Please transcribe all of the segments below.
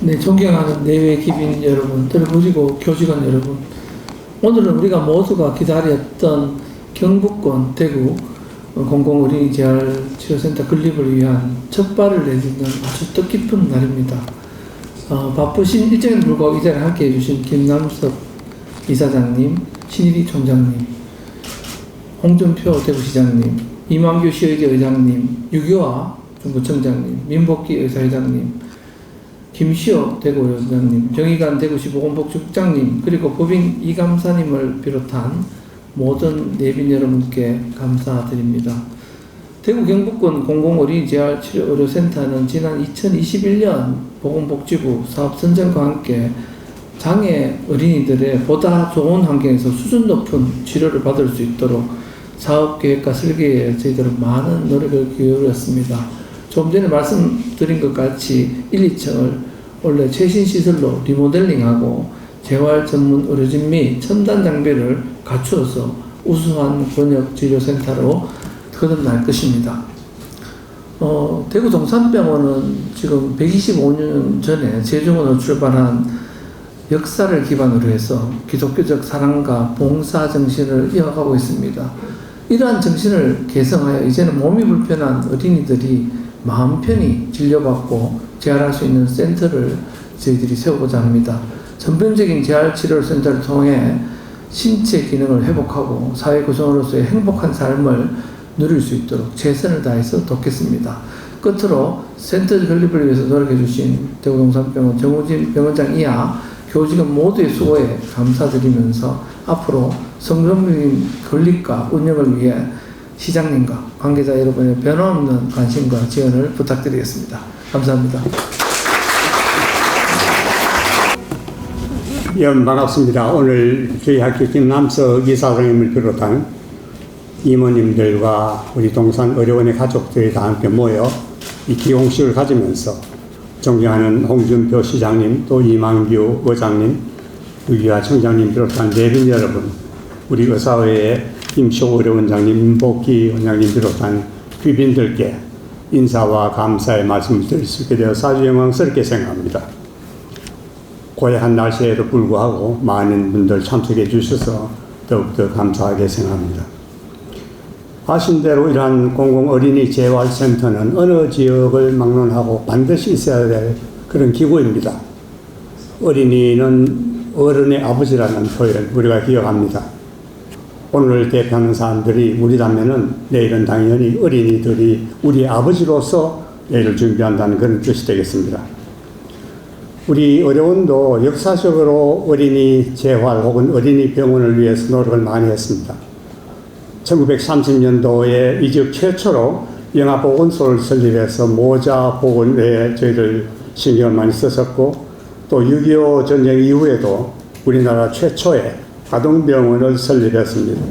네, 존경하는 내외 기빈 여러분, 그리고 교직원 여러분. 오늘은 우리가 모두가 기다렸던 경북권 대구 공공어린이 재활 치료센터 건립을 위한 첫 발을 내딛는 아주 뜻깊은 날입니다. 어, 바쁘신 일정에도 불구하고 이 자리에 함께 해주신 김남석 이사장님, 신일희 총장님, 홍준표 대구시장님, 이만규 시의회 의장님, 유교아 중구청장님, 민복기 의사회장님, 김시호 대구위원장님, 정의관 대구시 보건복지국장님, 그리고 법인 이 감사님을 비롯한 모든 내빈 여러분께 감사드립니다. 대구 경북권 공공어린이재활치료의료센터는 지난 2021년 보건복지부 사업 선정과 함께 장애 어린이들의 보다 좋은 환경에서 수준 높은 치료를 받을 수 있도록 사업 계획과 설계에 저희들은 많은 노력을 기울였습니다. 좀 전에 말씀드린 것 같이 1, 2층을 원래 최신 시설로 리모델링하고 재활 전문 의료진 및 첨단 장비를 갖추어서 우수한 번역 진료센터로 거듭날 것입니다. 어, 대구 동산병원은 지금 125년 전에 세종으로 출발한 역사를 기반으로 해서 기독교적 사랑과 봉사 정신을 이어가고 있습니다. 이러한 정신을 개성하여 이제는 몸이 불편한 어린이들이 마음 편히 진료받고 재활할 수 있는 센터를 저희들이 세우고자 합니다. 전편적인 재활 치료 센터를 통해 신체 기능을 회복하고 사회 구성으로서의 행복한 삶을 누릴 수 있도록 최선을 다해서 돕겠습니다. 끝으로 센터 건립을 위해서 노력해 주신 대구동산병원 정우진 병원장 이하 교직원 모두의 수고에 감사드리면서 앞으로 성동민 건립과 운영을 위해 시장님과 관계자 여러분의 변함없는 관심과 지원을 부탁드리겠습니다. 감사합니다. 예, 반갑습니다. 오늘 저희 학교 김남석 이사장님을 비롯한 이모님들과 우리 동산 의료원의 가족들이 다 함께 모여 이 기공식을 가지면서 존경하는 홍준표 시장님, 또 이만규 의장님, 유기아 청장님 비롯한 내빈 여러분, 우리 의사회의 김쇼 의료원장님, 임복기 원장님 비롯한 귀빈들께 인사와 감사의 말씀을 드릴 수 있게 되어 사주 영광스럽게 생각합니다. 고요한 날씨에도 불구하고 많은 분들 참석해 주셔서 더욱더 감사하게 생각합니다. 아신 대로 이러한 공공 어린이 재활센터는 어느 지역을 막론하고 반드시 있어야 될 그런 기구입니다. 어린이는 어른의 아버지라는 표현 우리가 기억합니다. 오늘 대표하는 사람들이 우리라면은 내일은 당연히 어린이들이 우리 아버지로서 내일을 준비한다는 그런 뜻이 되겠습니다. 우리 의료원도 역사적으로 어린이 재활 혹은 어린이 병원을 위해서 노력을 많이 했습니다. 1930년도에 이 지역 최초로 영아보건소를 설립해서 모자 보건에 저희들 신경을 많이 썼었고 또 6.25 전쟁 이후에도 우리나라 최초의 아동병원을 설립했습니다.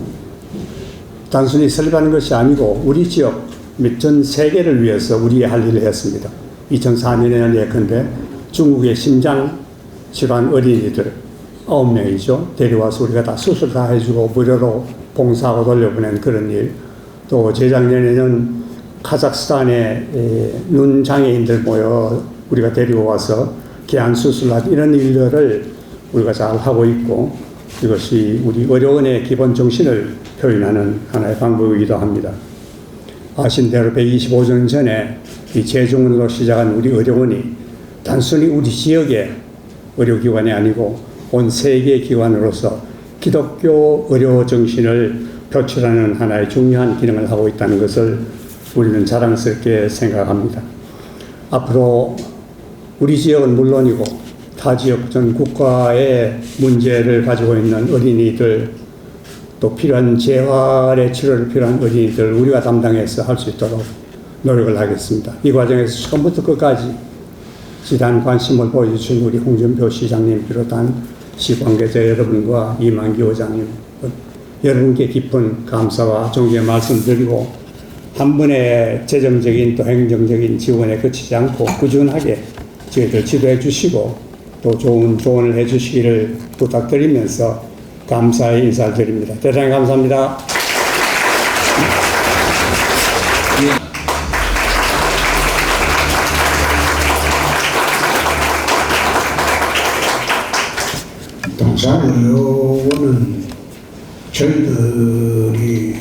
단순히 설립하는 것이 아니고 우리 지역 및 전 세계를 위해서 우리의 할 일을 했습니다. 2004년에는 예컨대 중국의 심장 질환 어린이들 9명이죠. 데려와서 우리가 다 수술 다 해주고 무료로 봉사하고 돌려보낸 그런 일. 또 재작년에는 카자흐스탄에 눈 장애인들 모여 우리가 데리고 와서 개안 수술하고 이런 일들을 우리가 잘 하고 있고 이것이 우리 의료원의 기본 정신을 표현하는 하나의 방법이기도 합니다. 아신 대로 125년 전에 이 재중으로 시작한 우리 의료원이 단순히 우리 지역의 의료기관이 아니고 온 세계 기관으로서 기독교 의료 정신을 표출하는 하나의 중요한 기능을 하고 있다는 것을 우리는 자랑스럽게 생각합니다. 앞으로 우리 지역은 물론이고 타 지역 전 국가의 문제를 가지고 있는 어린이들 또 필요한 재활의 치료를 필요한 어린이들 우리가 담당해서 할 수 있도록 노력을 하겠습니다. 이 과정에서 처음부터 끝까지 지단 관심을 보여주신 우리 홍준표 시장님 비롯한 시관계자 여러분과 이만기 회장님 여러분께 깊은 감사와 존경의 말씀드리고 한 분의 재정적인 또 행정적인 지원에 그치지 않고 꾸준하게 저희들 지도해 주시고 또 좋은 조언을 해 주시기를 부탁드리면서 감사의 인사를 드립니다. 대단히 감사합니다. 동산의료원은 저희들이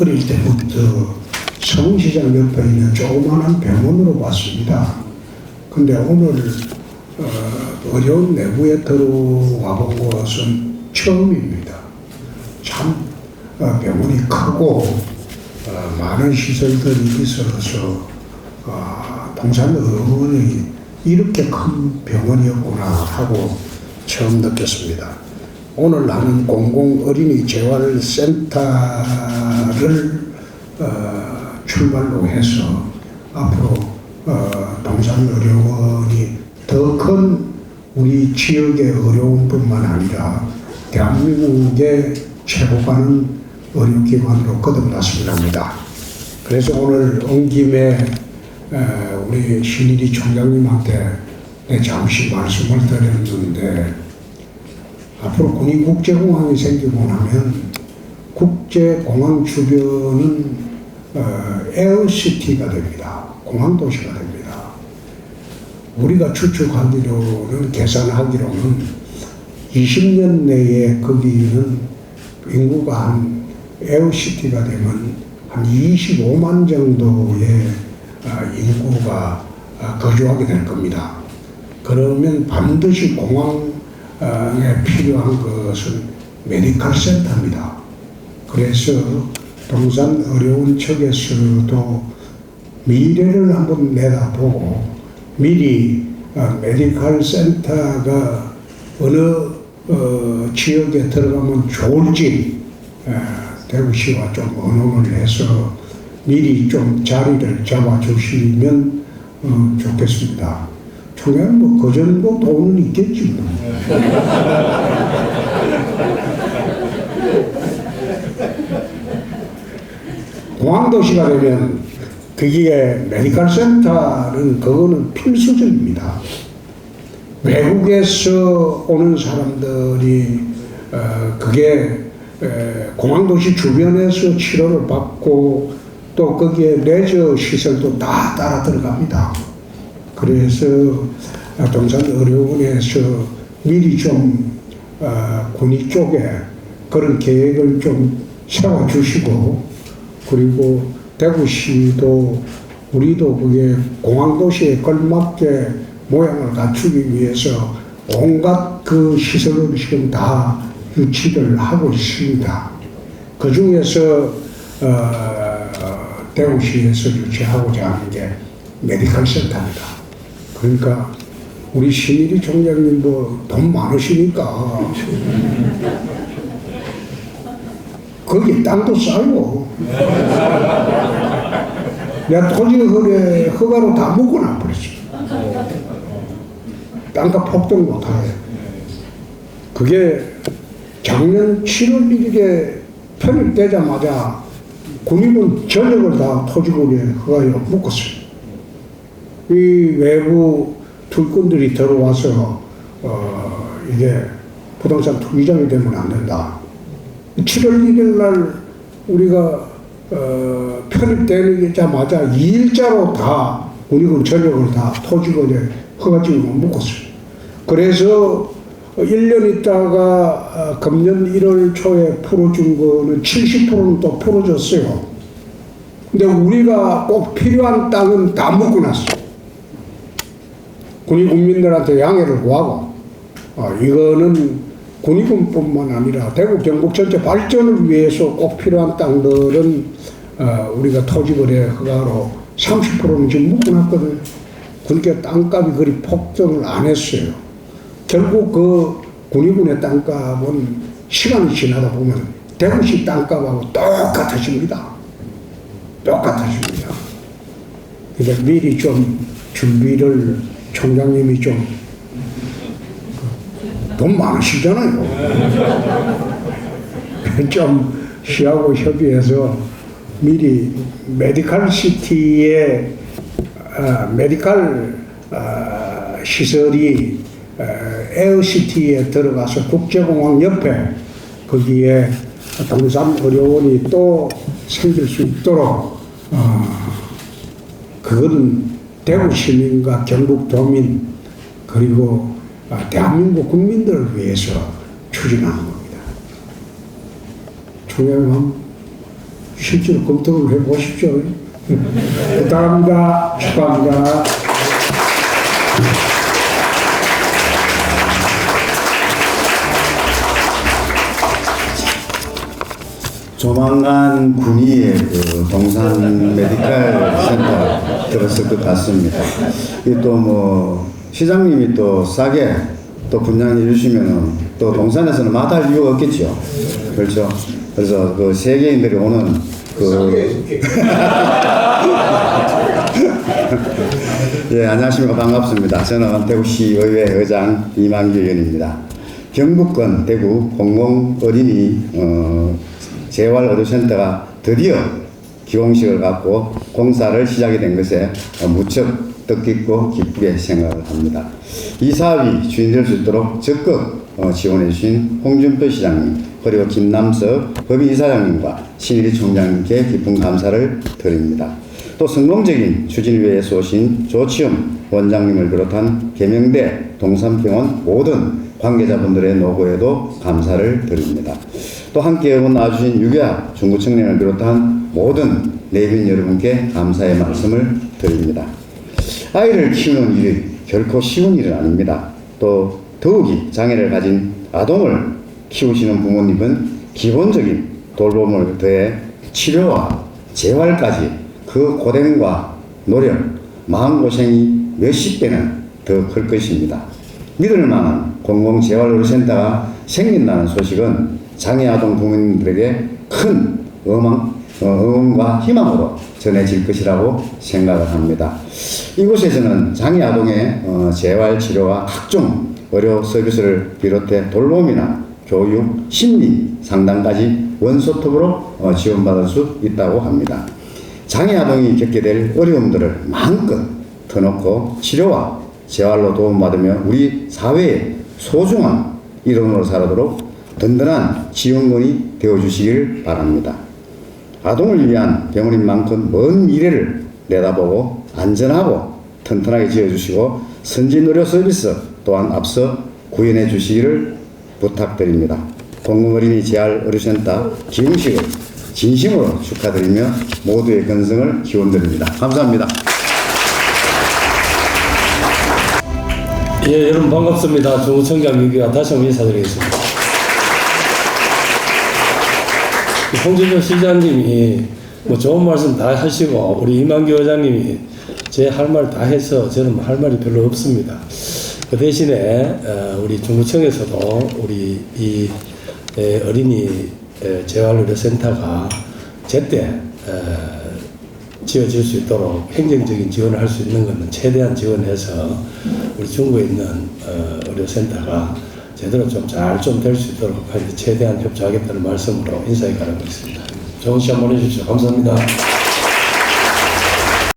어릴 때부터 서문시장 옆에 있는 조그마한 병원으로 봤습니다. 근데 오늘 어, 어려운 내부에 들어와 본 것은 처음입니다. 참 어, 병원이 크고 어, 많은 시설들이 있어서 어, 동산의료원이 이렇게 큰 병원이었구나 하고 처음 느꼈습니다. 오늘 나는 공공 어린이 재활 센터를 어, 출발로 해서 앞으로 어, 동산의료원이 더 큰 우리 지역의 어려움뿐만 아니라 대한민국의 최고가는 의료기관으로 거듭났으면 합니다. 그래서 오늘 온 김에 어, 우리 신일이 총장님한테 내 잠시 말씀을 드렸는데 앞으로 군인 국제공항이 생기고 나면 국제공항 주변은 어, 에어시티가 됩니다. 공항 도시가 됩니다. 우리가 추측하기로는 계산하기로는 20년 내에 거기는 인구가 한 에어시티가 되면 한 25만 정도의 아, 인구가 아, 거주하게 될 겁니다. 그러면 반드시 공항에 필요한 것은 메디컬 센터입니다. 그래서 동산 어려운 측에서도 미래를 한번 내다보고 미리 어, 메디컬 센터가 어느 어, 지역에 들어가면 좋을지 어, 대구시와 좀 의논을 해서 미리 좀 자리를 잡아주시면 어, 좋겠습니다. 중요한 뭐 그전도 돈은 있겠지 뭐. 공항도시가 되면 거기에 메디컬 센터는 그거는 필수적입니다. 외국에서 오는 사람들이 어, 그게 에, 공항도시 주변에서 치료를 받고 또 거기에 레저 시설도 다 따라 들어갑니다. 그래서 동산 의료원에서 미리 좀 어, 군위 쪽에 그런 계획을 좀 세워주시고 그리고 대구시도 우리도 그게 공항도시에 걸맞게 모양을 갖추기 위해서 온갖 그 시설을 지금 다 유치를 하고 있습니다. 그 중에서 어, 대구시에서 유치하고자 하는 게 메디컬 센터입니다. 그러니까 우리 신일이 총장님도 돈 많으시니까 거기 땅도 싸고 내가 토지 허례 허가로 다 묶어놔 버렸어. 땅값 폭등 못하게. 그게 작년 7월 1일에 편입되자마자 군인은 전역을 다 토지거리에 허가에 묶었어요. 이 외부 tul꾼들이 들어와서 어, 이게 부동산 투기장이 되면 안 된다. 7월 1일 날 우리가 어, 편입되자마자 2일자로 다 우리군 전역을 다 토지거리에 허가증을 묶었어요. 그래서 1년 있다가 어, 금년 1월 초에 풀어준 거는 70%는 또 풀어줬어요. 근데 우리가 꼭 필요한 땅은 다 묶어놨어요. 군의 국민들한테 양해를 구하고 어, 이거는 군의군뿐만 아니라 대구 경북 전체 발전을 위해서 꼭 필요한 땅들은 어, 우리가 토지거래 허가로 30%는 지금 묶어놨거든요. 그러니까 땅값이 그리 폭등을 안 했어요. 결국 그 군의군의 땅값은 시간이 지나다 보면 대구시 땅값하고 똑같아집니다. 똑같아집니다. 그러니까 미리 좀 준비를 총장님이 좀 돈 많으시잖아요. 좀 시하고 협의해서 미리 메디컬 시티에 어, 메디컬 어, 시설이 어, 에어시티에 들어가서 국제공항 옆에 거기에 동산 의료원이 또 생길 수 있도록 어, 그거는 대구 시민과 경북 도민 그리고 아, 대한민국 국민들을 위해서 추진하는 겁니다. 총장님 실제로 검토를 해보십시오. 부탁합니다. 축하합니다. 조만간 군위의 그 동산 메디칼 센터 들었을 것 같습니다. 또뭐 시장님이 또 싸게 또 분양해 주시면은 또 동산에서는 마다할 이유가 없겠죠. 그렇죠. 그래서 그 세계인들이 오는 그 예, 안녕하십니까. 반갑습니다. 저는 대구시 의회 의장 이만규 의원입니다. 경북권 대구 공공 어린이 어, 재활 의료센터가 드디어 기공식을 갖고 공사를 시작이 된 것에 어, 무척 뜻깊고 기쁘게 생각을 합니다. 이 사업이 추진될 수 있도록 적극 어, 지원해 주신 홍준표 시장님 그리고 김남석 법인이사장님과 신일희 총장님께 깊은 감사를 드립니다. 또 성공적인 추진위에서 오신 조치um 원장님을 비롯한 계명대 동산병원 모든 관계자분들의 노고에도 감사를 드립니다. 또 함께 나와주신 유교학 중구청년을 비롯한 모든 내빈 여러분께 감사의 말씀을 드립니다. 아이를 키우는 일이 결코 쉬운 일은 아닙니다. 또 더욱이 장애를 가진 아동을 키우시는 부모님은 기본적인 돌봄을 더해 치료와 재활까지 그 고생과 노력, 마음고생이 몇십 배는 더 클 것입니다. 믿을 만한 공공재활의료센터가 생긴다는 소식은 장애아동 부모님들에게 큰 응원과 희망으로 전해질 것이라고 생각을 합니다. 이곳에서는 장애 아동의 어, 재활 치료와 각종 의료 서비스를 비롯해 돌봄이나 교육, 심리 상담까지 원소톱으로 어, 지원받을 수 있다고 합니다. 장애 아동이 겪게 될 어려움들을 마음껏 터놓고 치료와 재활로 도움받으며 우리 사회의 소중한 일원으로 살아도록 든든한 지원군이 되어주시길 바랍니다. 아동을 위한 병원인 만큼 먼 미래를 내다보고 안전하고 튼튼하게 지어주시고 선진 의료 서비스 또한 앞서 구현해 주시기를 부탁드립니다. 공공어린이 재활 의료센터 기흥식을 진심으로 축하드리며 모두의 건승을 기원드립니다. 감사합니다. 예, 여러분 반갑습니다. 중구청장 유기가 다시 한번 인사드리겠습니다. 홍준표 시장님이 뭐 좋은 말씀 다 하시고 우리 이만규 의장님이 제 할 말 다 해서 저는 뭐할 말이 별로 없습니다. 그 대신에 어, 우리 중구청에서도 우리 이 에, 어린이 에, 재활의료센터가 제때 어, 지어질 수 있도록 행정적인 지원을 할 수 있는 것은 최대한 지원해서 우리 중구에 있는 어, 의료센터가 제대로 좀 잘 좀 될 수 있도록 최대한 협조하겠다는 말씀으로 인사에 가라고 있습니다. 좋은 시간 보내주십시오. 감사합니다.